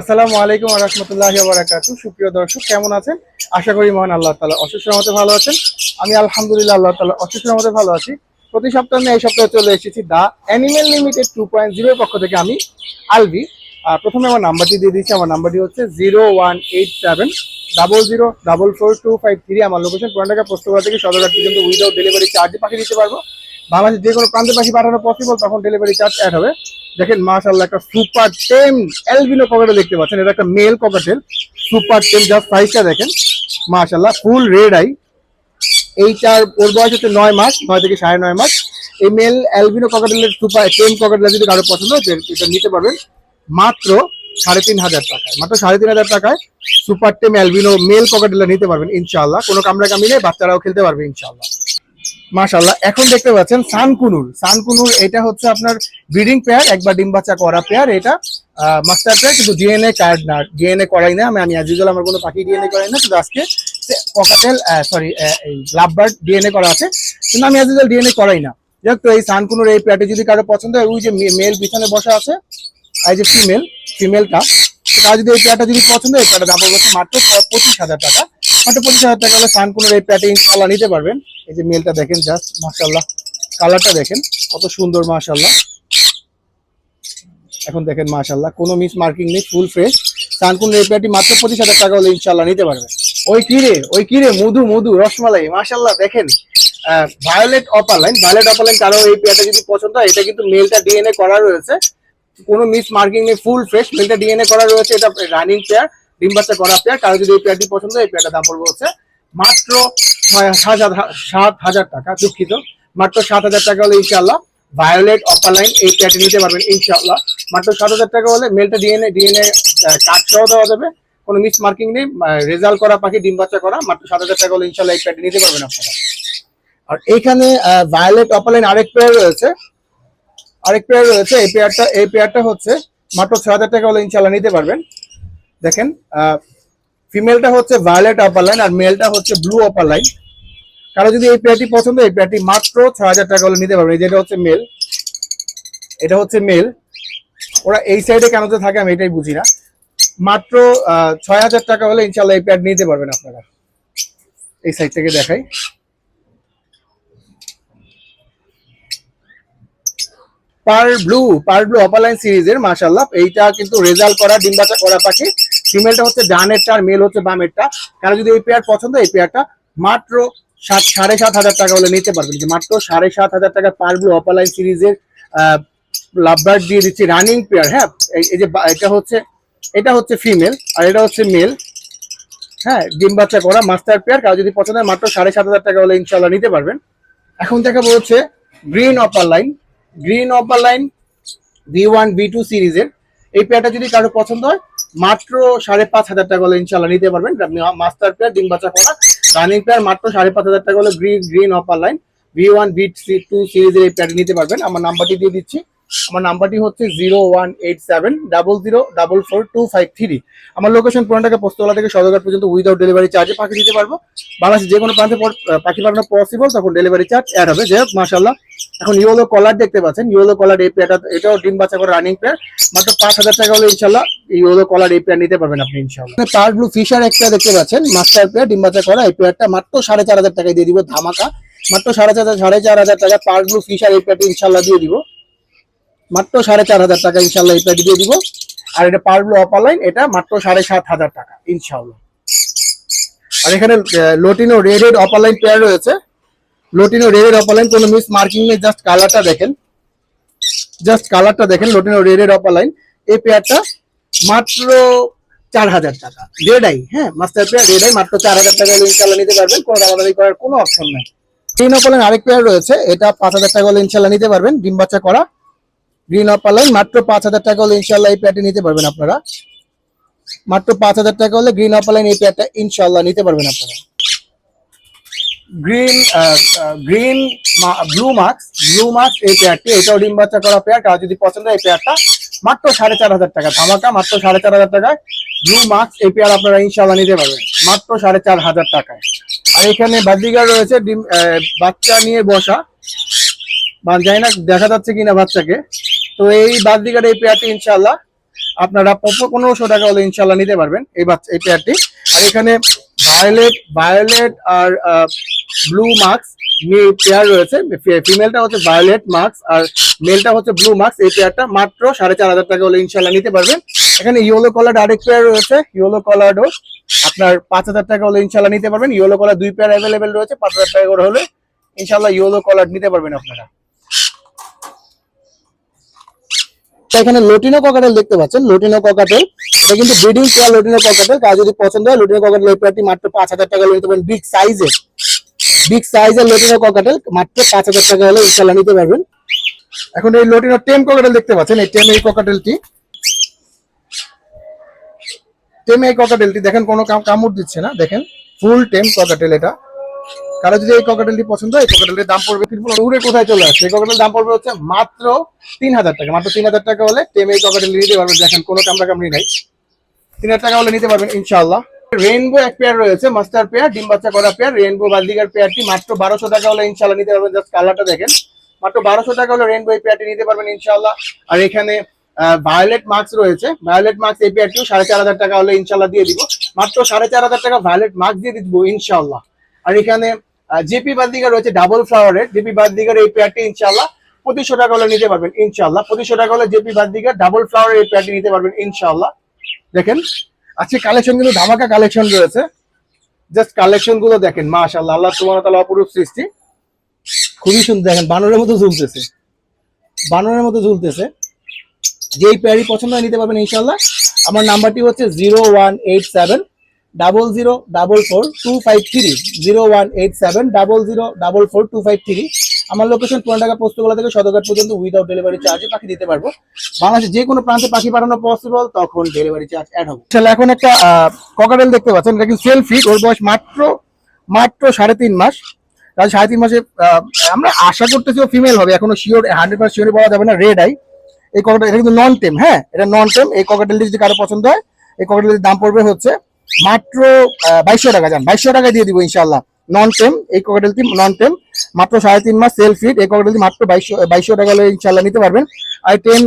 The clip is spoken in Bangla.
আসসালামু আলাইকুম রহমতুল্লাহ বারাকাতু সুপ্রিয় দর্শক, কেমন আছেন? আশা করি মহান আল্লাহ তালা অসুস্থ মতে ভালো আছেন। আমি আলহামদুলিল্লাহ আল্লাহ তালা অসুস্থ মতে ভালো আছি। প্রতি সপ্তাহে এই সপ্তাহে চলে এসেছি the animal limited two point জিরোর পক্ষ থেকে আমি আলবি আর প্রথমে আমার নাম্বারটি দিয়ে দিচ্ছি আমার নাম্বারটি হচ্ছে zero one eight seven, double zero, double four, two five three. আমার লোকেশন পুরান ঢাকা পোস্টকরা থেকে সদরঘাট পর্যন্ত উইদাউট ডেলিভারি চার্জ পাঠিয়ে দিতে পারব। বাংলাদেশের যে কোনো প্রান্তে পাখি পাঠানো পসিবল তখন ডেলিভারি চার্জ অ্যাড হবে। দেখেন, মাশাআল্লাহ, একটা সুপার টেম এলবিনো ককাটেল দেখতে পাচ্ছেন। এটা একটা মেল ককাটেল সুপার টেম যার সাইজটা দেখেন। মাশাআল্লাহ ফুল রেড আই এইটার, ওর বয়স হচ্ছে নয় মাস, নয় থেকে সাড়ে নয় মাস। এই মেল অ্যালবিনো ককাটেলের সুপার টেম ককাটেল যদি কারও পছন্দ হয় এটা নিতে পারবেন। মাত্র সাড়ে তিন হাজার টাকায়। মাত্র সাড়ে তিন হাজার টাকায় সুপার টেম অ্যালবিনো মেল ককাটেলটা নিতে পারবেন, ইনশাআল্লাহ। কোনো কামড়া কামি নেই, বাচ্চারাও খেলতে পারবে, ইনশাআল্লাহ। মাশাল্লাহ এখন দেখতে পাচ্ছেন সানকুনুর। সানকুনুর, এটা হচ্ছে আপনার ব্রিডিং পেয়ার, একবার ডিম বাচ্চা করা পেয়ার, এটা মাস্টার পেয়ার, কিন্তু ডিএনএ কার্ড না, ডিএনএ করাই না। আমি আমি আজ ইউজুয়াল আমার কোনো পাখি ডিএনএ করাই না কিন্তু আজকে পকাটেল সরি এই লাভবার্ড ডিএনএ করা আছে। কিন্তু আমি আজ ইউজুয়াল ডিএনএ করাই না। যাক তো, এই সানকুনুর, এই পেয়ারটি যদি কারও পছন্দ হয়, ওই যে মেল পিছনে বসা আছে, এই যে ফিমেল ফিমেলটা তারা যদি এই পেয়ারটা যদি পছন্দ হয় পেয়ারটা দাম পড়বে মাত্র পঁচিশ হাজার টাকা। মাত্র পঁচিশ হাজার টাকা হলে সানকুনের এই প্যাটে ইনশাল্লাহ নিতে পারবেন। এই যে মেলটা দেখেন জাস্ট মাশাল্লাহ কালারটা দেখেন, কত সুন্দর মাশাল্লাহ এখন দেখেন মাশাল্লাহ কোনো মিস মার্কিং নেই ফুল ফ্রেশ সানকুনের এই প্যাটটি মাত্র পঁচিশ হাজার টাকা হলে ইনশাল্লাহ নিতে পারবেন। ওই কিরে ওই কিরে মধু মধু, রসমালাই মাশাল্লাহ দেখেন। ভায়োলেট অপারলাইন ভায়োলেট অপারলাইন কারও এই পেয়ারটা যদি পছন্দ হয়, এটা কিন্তু মেলটা ডিএনএ করা রয়েছে। কোনো মিস মার্কিং নেই ফুল ফ্রেশ মেলটা ডিএনএ করা রয়েছে, এটা রানিং পেয়ার ডিম বাচ্চা করা পেয়ার, কারও যদি এই পেয়ারটি পছন্দ এই পেয়ারটার দাম পড়বে হচ্ছে মাত্র সাত হাজার টাকা, দুঃখিত। মাত্র সাত হাজার টাকা হলে ইনশাল্লাহ ভায়োলেট অপারলাইন এই পেয়ারটি নিতে পারবেন ইনশাল্লাহ মাত্র সাত হাজার টাকা হলে মেলটা ডিএনএ ডিএনএ কার্ড সহ দেওয়া যাবে। কোনো মিস মার্কিং নেই রেজাল্ট করা পাখি, ডিম বাচ্চা করা, মাত্র সাত হাজার টাকা হলে ইনশাল্লাহ এই পেয়ারটি নিতে পারবেন আপনারা। আর এইখানে ভায়োলেট অপারলাইন আরেক পেয়ার রয়েছে। আরেক পেয়ার রয়েছে, এই পেয়ারটা এই পেয়ারটা হচ্ছে মাত্র ছয় হাজার টাকা হলে ইনশাল্লাহ নিতে পারবেন। দেখেন ফিমেলটা হচ্ছে ভায়োলেট আপার লাইন আর মেলটা হচ্ছে ব্লু আপার লাইন কারও যদি এই পেয়ারটি পছন্দ, এই পেয়ারটি মাত্র ছয় হাজার টাকা হলে নিতে পারবেন যেটা হচ্ছে মেল এটা হচ্ছে মেল ওরা এই সাইডে কেন যে থাকে আমি এটাই বুঝি না। মাত্র ছয় হাজার টাকা হলে ইনশাল্লাহ এই পেয়ার নিতে পারবেন আপনারা। এই সাইড থেকে দেখাই। পার ব্লু পার ব্লু অপারলাইন সিরিজের মাশাল্লাহ এইটা কিন্তু রেজাল্ট করা ডিম্বাচা করা পাখি। ফিমেলটা হচ্ছে ডানেরটা আর মেল হচ্ছে বামেরটা। কারও যদি এই পেয়ার পছন্দ, এই পেয়ারটা মাত্র সাত, সাড়ে সাত হাজার টাকা হলে নিতে পারবেন। মাত্র সাড়ে সাত হাজার টাকা পার ব্লু অপারলাইন সিরিজের লাভবার্ড দিয়ে দিচ্ছি রানিং পেয়ার হ্যাঁ? এই যে এটা হচ্ছে এটা হচ্ছে ফিমেল আর এটা হচ্ছে মেল হ্যাঁ ডিম বাচ্চা করা মাস্টার পেয়ার কারও যদি পছন্দ হয়, মাত্র সাড়ে সাত হাজার টাকা হলে ইনশাল্লাহ নিতে পারবেন। এখন দেখাবো হচ্ছে green opaline green opaline B one B two সিরিজের এই পেয়ারটা যদি কারও পছন্দ হয়, মাত্র সাড়ে পাঁচ হাজার টাকা হলে ইনশাল্লাহ নিতে পারবেন। মাস্টার পেয়ার ডিম বাচ্চা করা। রানিং পেয়ার মাত্র সাড়ে পাঁচ হাজার টাকা হলে green green opaline V one V three two সিরিজের এই পেয়ারটি নিতে পারবেন। আমার নাম্বারটি দিয়ে দিচ্ছি। আমার নাম্বারটি হচ্ছে zero one eight seven double zero double four two five three. আমার লোকেশন পুরান ঢাকা পোস্তলা থেকে সদরঘাট পর্যন্ত উইদাউট ডেলিভারি চার্জে পাখি দিতে পারব। বাংলাদেশে যে কোনো প্রান্তে পাখি পাঠানো পসিবল তখন ডেলিভারি চার্জ অ্যাড হবে। যে মাসাল্লাহ এখন ইয়েলো কলার দেখতে পাচ্ছেন। ইয়েলো কলার এই পেয়ারটা এটাও ডিম বাচ্চা করে রানিং পেয়ার মাত্র পাঁচ হাজার টাকা হলে ইনশাল্লাহ ইয়েলো কলার এই পেয়ার নিতে পারবেন আপনি ইনশাল্লাহ পার ব্লু ফিশার একটা দেখতে পাচ্ছেন। মাস্টার পেয়ার ডিম বাচ্চা করা এই পেয়ারটা মাত্র সাড়ে চার হাজার টাকায় দিয়ে দিব ধামাকা। মাত্র সাড়ে চার সাড়ে চার হাজার টাকা পার ব্লু ফিশার এই পেয়ারটি ইনশাল্লাহ দিয়ে দিব। মাত্র সাড়ে চার হাজার টাকা ইনশাল্লাহ পেয়ারটি দিয়ে দিব। আর এটা পার ব্লু অপার লাইন এটা মাত্র সাড়ে সাত হাজার টাকা, ইনশাল্লাহ। আর এখানে লোটিনো রেড রেড পেয়ার রয়েছে। লোটিনো রেড অপার লাইন কোনো মিস মার্কিং নেই জাস্ট কালারটা দেখেন। জাস্ট কালারটা দেখেন লোটিনো রেড রেড এই পেয়ারটা মাত্র চার হাজার টাকা রেড আই হ্যাঁ মাস্টার পেয়ার রেড আই মাত্র চার হাজার টাকা ইনশাল্লাহ নিতে পারবেন, কোনো দামাদামি করার কোনো অপশন নেই। তিন অপার লাইন আরেক পেয়ার রয়েছে, এটা পাঁচ হাজার টাকা ইনশাল্লাহ নিতে পারবেন, ডিম বাচ্চা করা। গ্রিন অপার লাইন মাত্র পাঁচ হাজার টাকা হলে ইনশাল্লাহ এই পেয়ারটি নিতে পারবেন আপনারা। মাত্র পাঁচ হাজার টাকা হলে গ্রিন অপার লাইন এই পেয়ারটা ইনশাল্লাহ নিতে পারবেন আপনারা। Green green blue marks blue marks এই পেয়ারটি এটাও ডিম বাচ্চা করা পেয়ার কারও যদি পছন্দ এই পেয়ারটা মাত্র সাড়ে চার হাজার টাকা, ধামাকা মাত্র সাড়ে চার হাজার টাকায় ব্লু মার্কস এই পেয়ার আপনারা ইনশাল্লাহ নিতে পারবেন, মাত্র সাড়ে চার হাজার টাকায়। আর এখানে বাদিগার রয়েছে, ডিম বাচ্চা নিয়ে বসা। বা জানি না, দেখা যাচ্ছে কিনা বাচ্চাকে। তো এই বাদিগার এই পেয়ারটি ইনশাল্লাহ আপনারা পনেরোশো টাকা হলে ইনশাল্লাহ নিতে পারবেন এই এই পেয়ারটি। আর এখানে ভায়োলেট ভায়োলেট আর ব্লু মার্কস পেয়ার রয়েছে। ফিমেলটা হচ্ছে ভায়োলেট মার্কস আর মেলটা হচ্ছে ব্লু মার্কস এই পেয়ারটা মাত্র সাড়ে চার হাজার টাকা হলে ইনশাল্লাহ নিতে পারবেন। এখানে ইয়েলো কলার আরেক পেয়ার রয়েছে। ইয়েলো কলারও আপনার পাঁচ হাজার টাকা হলে ইনশাল্লাহ নিতে পারবেন। ইয়েলো কলার দুই পেয়ার অ্যাভেলেবেল রয়েছে। পাঁচ হাজার টাকা করে হলে ইনশাল্লাহ ইয়েলো কলার নিতে পারবেন আপনারা। এখানে লোটিনো ককাটেল দেখতে পাচ্ছেন। লোটিনো ককাটেল এটা কিন্তু ব্রিডিং পেয়ার লোটিনো ককাটেল কার যদি পছন্দ হয়, লোটিনো ককাটেল এই পেয়ারটি মাত্র পাঁচ হাজার টাকা নিতে পারেন বিগ সাইজের বিগ সাইজের লোটিনো ককাটেল মাত্র পাঁচ হাজার টাকা হলে ইনশাল্লাহ নিতে পারবেন। এখন এই লোটিনো টেম ককাটেল দেখতে পাচ্ছেন। এই টেম এই ককাটেলটি টেম এই ককাটেলটি দেখেন, কোনো কামড় দিচ্ছে না। দেখেন ফুল টেম ককাটেল এটা। কারও যদি এই ককাটেলটি পছন্দ হয়, এই ককাটেলের দাম পড়বে দূরে কোথায় চলে আসছে? এই দাম পড়বে হচ্ছে মাত্র তিন হাজার টাকা। মাত্র তিন হাজার টাকা হলে টেম এই ককাটেল নিতে পারবেন। দেখেন, কোনো কামড়া কামড়ি নাই। তিন হাজার টাকা হলে নিতে পারবেন ইনশাল্লাহ রেইনবো এক পেয়ার রয়েছে মাস্টার পেয়ার ডিম বাচ্চা করা পেয়ার রেইনবো বালদিগার পেয়ারটি মাত্র বারোশো টাকা হলে ইনশাল্লাহ নিতে পারবেন। জাস্ট কালারটা দেখেন। মাত্র বারোশো টাকা হলে রেইনবো এই পেয়ারটি নিতে পারবেন ইনশাল্লাহ আর এখানে ভায়োলেট মার্কস রয়েছে। ভায়োলেট মার্কস এই পেয়ারটিও সাড়ে চার হাজার টাকা হলে ইনশাল্লাহ দিয়ে দিব। মাত্র সাড়ে চার হাজার টাকা ভায়োলেট মার্কস দিয়ে দিব ইনশাল্লাহ আর এখানে জেপি বালদিগা রয়েছে ডাবল ফ্লাওয়ারের জেপি বালদিগার এই পেয়ারটি ইনশাল্লাহ পঁচিশশো টাকা হলে নিতে পারবেন ইনশাল্লাহ পঁচিশশো টাকা হলে জেপি বালদিগার ডাবল ফ্লাওয়ারের এই পেয়ারটি নিতে পারবেন ইনশাল্লাহ দেখেন, আজকে কালেকশন কিন্তু ধামাকা কালেকশন রয়েছে। জাস্ট কালেকশনগুলো দেখেন, মাশাআল্লাহ, আল্লাহ তোমার তালা অপরূপ সৃষ্টি। খুবই সুন্দর, দেখেন, বানরের মতো ঝুলতেছে। বানরের মতো ঝুলতেছে। যেই প্যারি পছন্দ হয় নিতে পারবেন ইনশাল্লাহ আমার নাম্বারটি হচ্ছে zero one eight seven double zero double four two five three zero one eight seven double zero double four two five three আমার লোকেশন পনেরো টাকা পোস্তগোলা থেকে সদরঘাট পর্যন্ত উইদাউট ডেলিভারি চার্জে পাখি দিতে পারব। বাংলাদেশের যে কোনো প্রান্তে পাখি পাঠানো পসিবল তখন ডেলিভারি চার্জ অ্যাড হবে। তাহলে এখন একটা ককাটেল দেখতে পাচ্ছেন, এটা কিন্তু সেলফি ওর বয়স মাত্র মাত্র সাড়ে তিন মাস। তাহলে সাড়ে তিন মাসে আমরা আশা করতেছি ও ফিমেল হবে, এখনও শিওর হান্ড্রেড পার্সেন্ট শিওর পাওয়া যাবে না রেড আই এই ককাটেল এটা কিন্তু নন টেম হ্যাঁ এটা নন টেম এই ককাটেলটি যদি কারও পছন্দ হয়, এই ককাটেলের দাম পড়বে হচ্ছে মাত্র বাইশশো টাকা যান বাইশশো টাকা দিয়ে দিব ইনশাল্লাহ নন টেম এই ককটেলটি নন টেম মাত্র সাড়ে তিন মাস সেল ফিট এই ককটেলটি মাত্র বাইশশো বাইশশো টাকা ইনশাল্লাহ নিতে পারবেন। আর টেম